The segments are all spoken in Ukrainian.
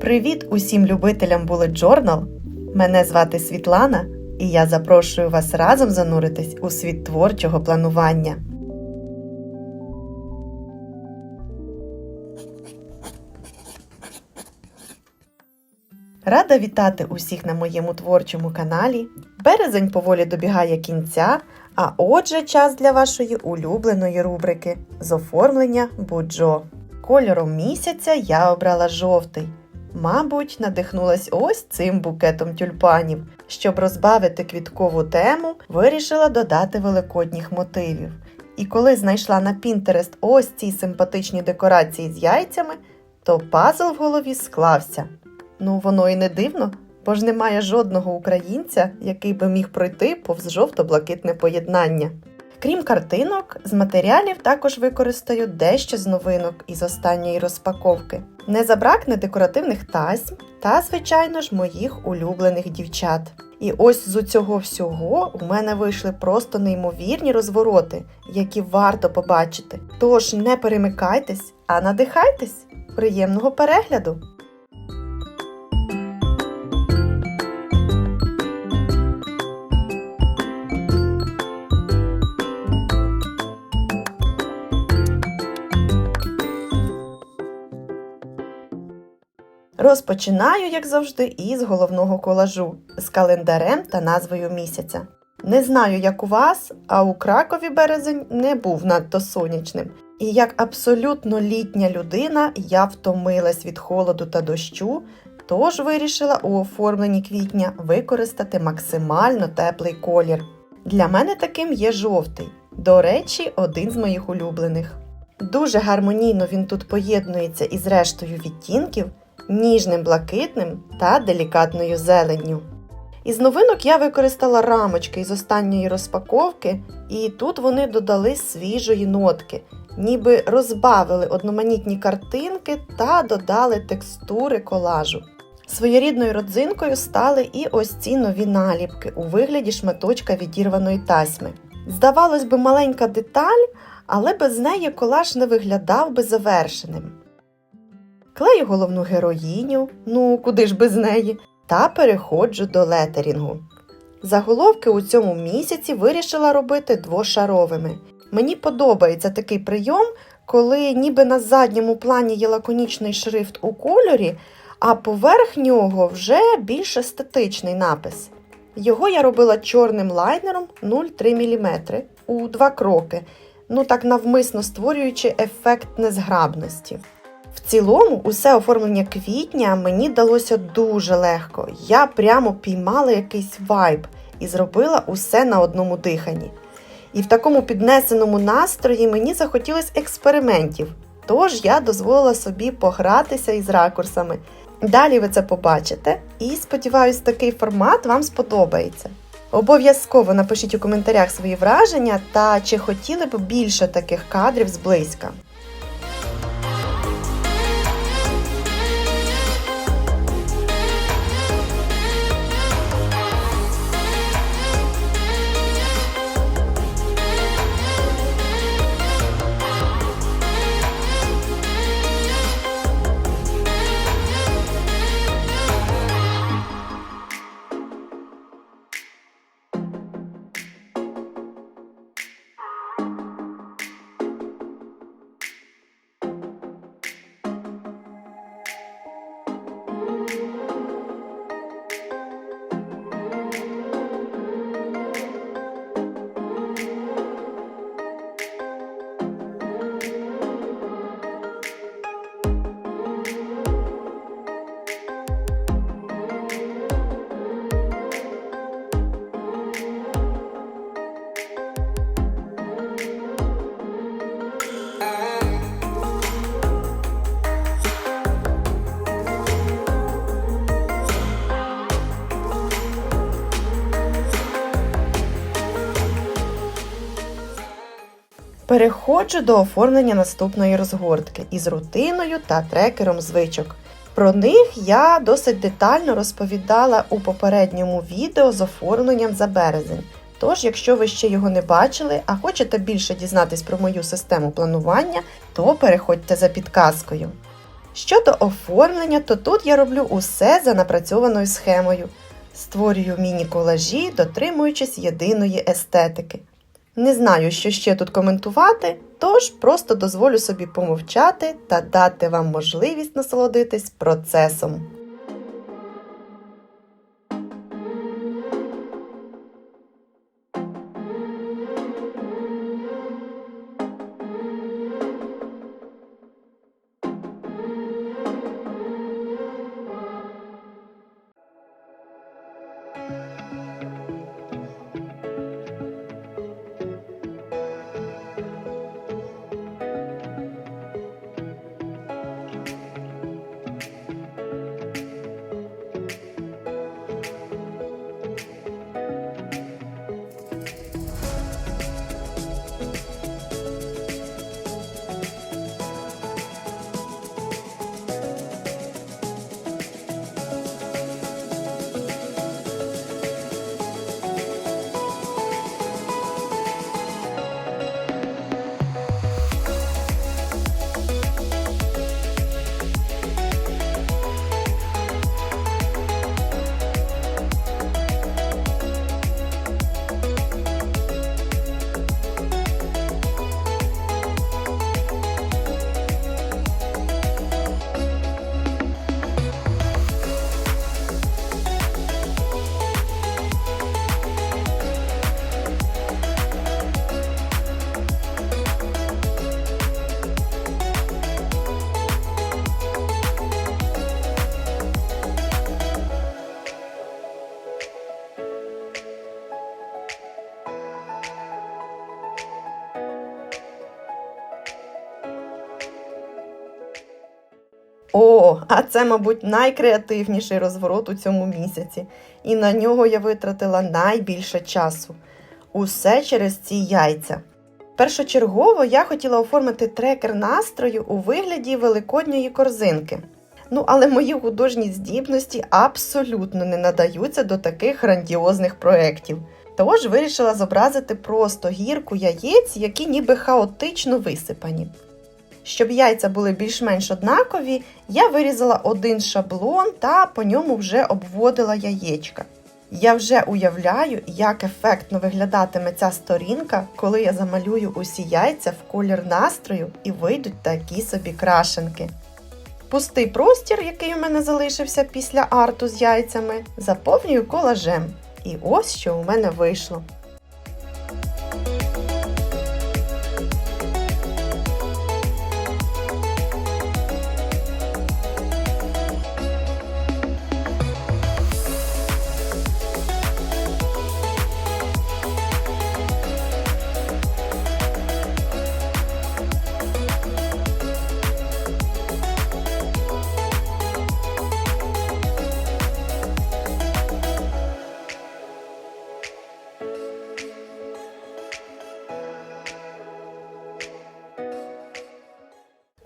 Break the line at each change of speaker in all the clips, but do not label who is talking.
Привіт усім любителям Bullet Journal! Мене звати Світлана, і я запрошую вас разом зануритись у світ творчого планування. Рада вітати усіх на моєму творчому каналі. Березень поволі добігає кінця, а отже, час для вашої улюбленої рубрики з оформлення Буджо. Кольором місяця я обрала жовтий. Мабуть, надихнулась ось цим букетом тюльпанів. Щоб розбавити квіткову тему, вирішила додати великодніх мотивів. І коли знайшла на Pinterest ось ці симпатичні декорації з яйцями, то пазл в голові склався. Ну, воно і не дивно, бо ж немає жодного українця, який би міг пройти повз жовто-блакитне поєднання. Крім картинок, з матеріалів також використаю дещо з новинок із останньої розпаковки. Не забракне декоративних тасьм та, звичайно ж, моїх улюблених дівчат. І ось з цього всього у мене вийшли просто неймовірні розвороти, які варто побачити. Тож не перемикайтесь, а надихайтесь! Приємного перегляду! Розпочинаю, як завжди, із головного колажу з календарем та назвою місяця. Не знаю, як у вас, а у Кракові березень не був надто сонячним. І як абсолютно літня людина я втомилась від холоду та дощу, тож вирішила у оформленні квітня використати максимально теплий колір. Для мене таким є жовтий. До речі, один з моїх улюблених. Дуже гармонійно він тут поєднується із рештою відтінків ніжним блакитним та делікатною зеленню. Із новинок я використала рамочки із останньої розпаковки, і тут вони додали свіжої нотки, ніби розбавили одноманітні картинки та додали текстури колажу. Своєрідною родзинкою стали і ось ці нові наліпки у вигляді шматочка відірваної тасьми. Здавалось би, маленька деталь, але без неї колаж не виглядав би завершеним клею головну героїню, ну куди ж без неї, та переходжу до летерінгу. Заголовки у цьому місяці вирішила робити двошаровими. Мені подобається такий прийом, коли ніби на задньому плані є лаконічний шрифт у кольорі, а поверх нього вже більш естетичний напис. Його я робила чорним лайнером 0,3 мм у два кроки, ну так навмисно створюючи ефект незграбності. В цілому, усе оформлення квітня мені далося дуже легко. Я прямо піймала якийсь вайб і зробила усе на одному диханні. І в такому піднесеному настрої мені захотілося експериментів, тож я дозволила собі погратися із ракурсами. Далі ви це побачите, і сподіваюсь, такий формат вам сподобається. Обов'язково напишіть у коментарях свої враження та чи хотіли б більше таких кадрів зблизька. Переходжу до оформлення наступної розгортки із рутиною та трекером звичок. Про них я досить детально розповідала у попередньому відео з оформленням за березень. Тож, якщо ви ще його не бачили, а хочете більше дізнатись про мою систему планування, то переходьте за підказкою. Щодо оформлення, то тут я роблю усе за напрацьованою схемою. Створюю міні-колажі, дотримуючись єдиної естетики. Не знаю, що ще тут коментувати, тож просто дозволю собі помовчати та дати вам можливість насолодитись процесом. А це, мабуть, найкреативніший розворот у цьому місяці, і на нього я витратила найбільше часу. Усе через ці яйця. Першочергово я хотіла оформити трекер настрою у вигляді великодньої корзинки. Ну, але мої художні здібності абсолютно не надаються до таких грандіозних проєктів. Тож вирішила зобразити просто гірку яєць, які ніби хаотично висипані. Щоб яйця були більш-менш однакові, я вирізала один шаблон та по ньому вже обводила яєчка. Я вже уявляю, як ефектно виглядатиме ця сторінка, коли я замалюю усі яйця в колір настрою і вийдуть такі собі крашенки. Пустий простір, який у мене залишився після арту з яйцями, заповнюю колажем. І ось що у мене вийшло.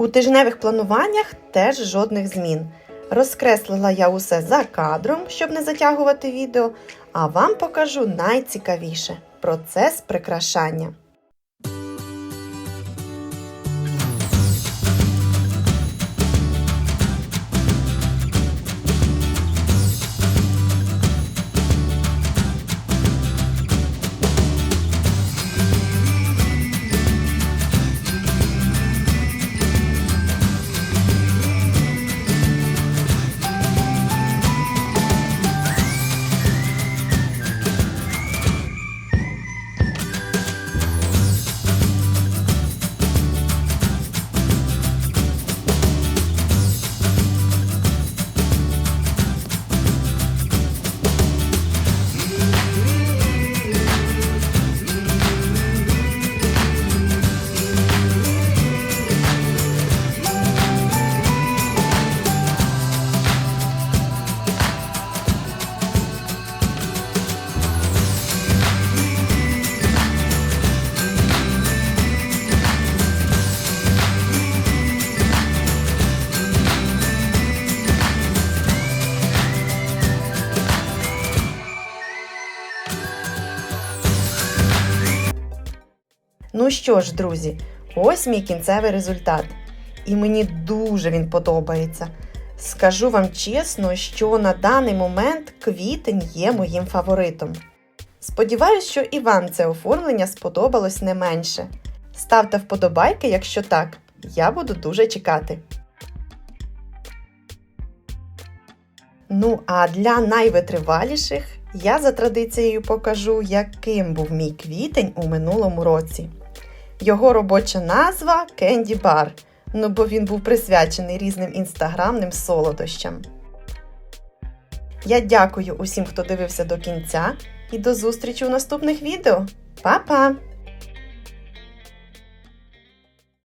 У тижневих плануваннях теж жодних змін. Розкреслила я усе за кадром, щоб не затягувати відео, а вам покажу найцікавіше процес прикрашання. Що ж, друзі, ось мій кінцевий результат. і мені дуже він подобається. Скажу вам чесно, що на даний момент квітень є моїм фаворитом. Сподіваюсь, що і вам це оформлення сподобалось не менше. Ставте вподобайки, якщо так. Я буду дуже чекати. Ну, а для найвитриваліших я за традицією покажу, яким був мій квітень у минулому році. Його робоча назва Кенді Бар, ну бо він був присвячений різним інстаграмним солодощам. Я дякую усім, хто дивився до кінця, і до зустрічі у наступних відео. Па-па!